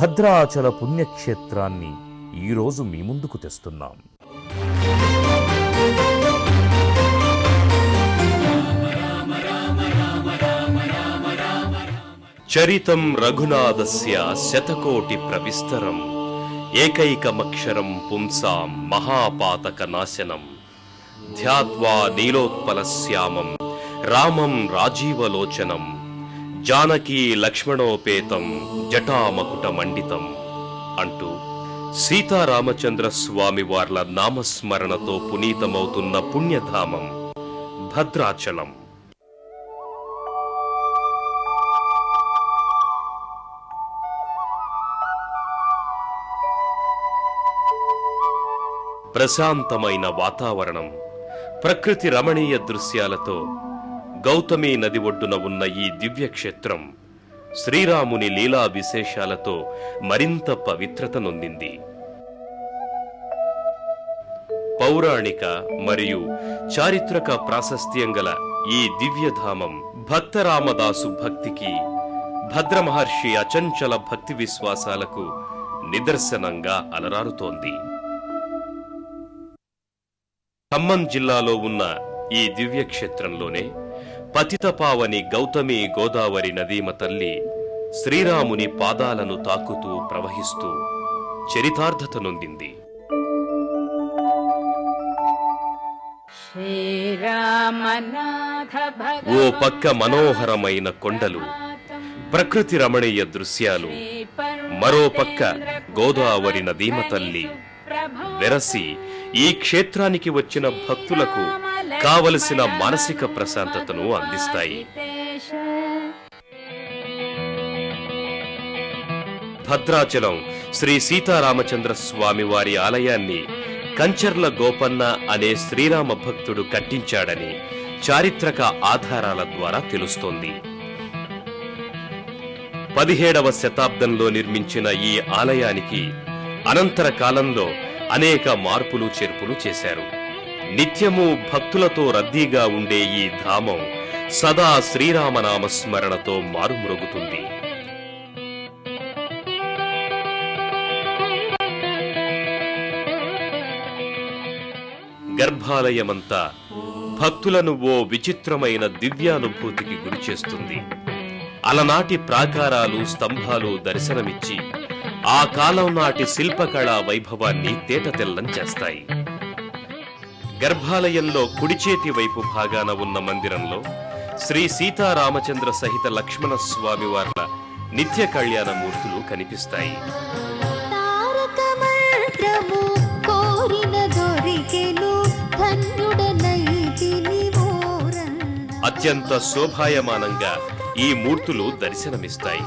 భద్రాచల పుణ్యక్షేత్రాన్ని ఈరోజు మీ ముందుకు తెస్తున్నాం. చరితం రఘునాథస్య శతకోటి ప్రవిస్తరం ఏకైకమక్షరం పుంసాం మహాపాతక నాశనం ధ్యాత్వా నీలోత్పలశ్యామం రామం రాజీవలోచనం. జానకీ లక్ష్మణోపేతం జటామకుట మండితం అంటూ సీతారామచంద్ర స్వామి వార్ల నామస్మరణతో పునీతమవుతున్న పుణ్యధామం భద్రాచలం. ప్రశాంతమైన వాతావరణం ప్రకృతి రమణీయ దృశ్యాలతో గౌతమి నది ఒడ్డున ఉన్న ఈ దివ్యక్షేత్రం శ్రీరాముని లీలా విశేషాలతో మరింత పవిత్రత నొందింది. పౌరాణిక మరియు చారిత్రక ప్రాశస్త్యం గల ఈ దివ్యధామం భక్తరామదాసు భక్తికి భద్రమహర్షి అచంచల భక్తి విశ్వాసాలకు నిదర్శనంగా అలరారుతోంది. ఖమ్మం జిల్లాలో ఉన్న ఈ దివ్యక్షేత్రంలోనే పతితపావని గౌతమి గోదావరి నదీమ తల్లి శ్రీరాముని పాదాలను తాకుతూ ప్రవహిస్తూ చరితార్థత నొందింది. ఓ పక్క మనోహరమైన కొండలు ప్రకృతి రమణీయ దృశ్యాలు మరో పక్క గోదావరి నదీమ తల్లి వెరసి ఈ క్షేత్రానికి వచ్చిన భక్తులకు కావలసిన మానసిక ప్రశాంతతను అందిస్తాయి. భద్రాచలం శ్రీ సీతారామచంద్ర స్వామి వారి ఆలయాన్ని కంచర్ల గోపన్న అనే శ్రీరామ భక్తుడు కట్టించాడని చారిత్రక ఆధారాల ద్వారా తెలుస్తోంది. పదిహేడవ శతాబ్దంలో నిర్మించిన ఈ ఆలయానికి అనంతర కాలంలో అనేక మార్పులు చేర్పులు చేశారు. నిత్యము భక్తులతో రద్దీగా ఉండే ఈ ధామం సదా శ్రీరామనామ స్మరణతో మారుమ్రోగుతుంది. గర్భాలయమంతా భక్తులను ఓ విచిత్రమైన దివ్యానుభూతికి గురిచేస్తుంది. అలనాటి ప్రాకారాలు స్తంభాలు దర్శనమిచ్చి ఆ కాలం నాటి శిల్పకళా వైభవాన్ని తేటతెల్లం చేస్తాయి. గర్భాలయంలో కుడి చేతి వైపు భాగాన ఉన్న మందిరంలో శ్రీ సీతారామచంద్ర సహిత లక్ష్మణ స్వామి వార్ల నిత్య కళ్యాణ మూర్తులు కనిపిస్తాయి అత్యంత శోభాయమానంగా ఈ మూర్తులు దర్శనమిస్తాయి.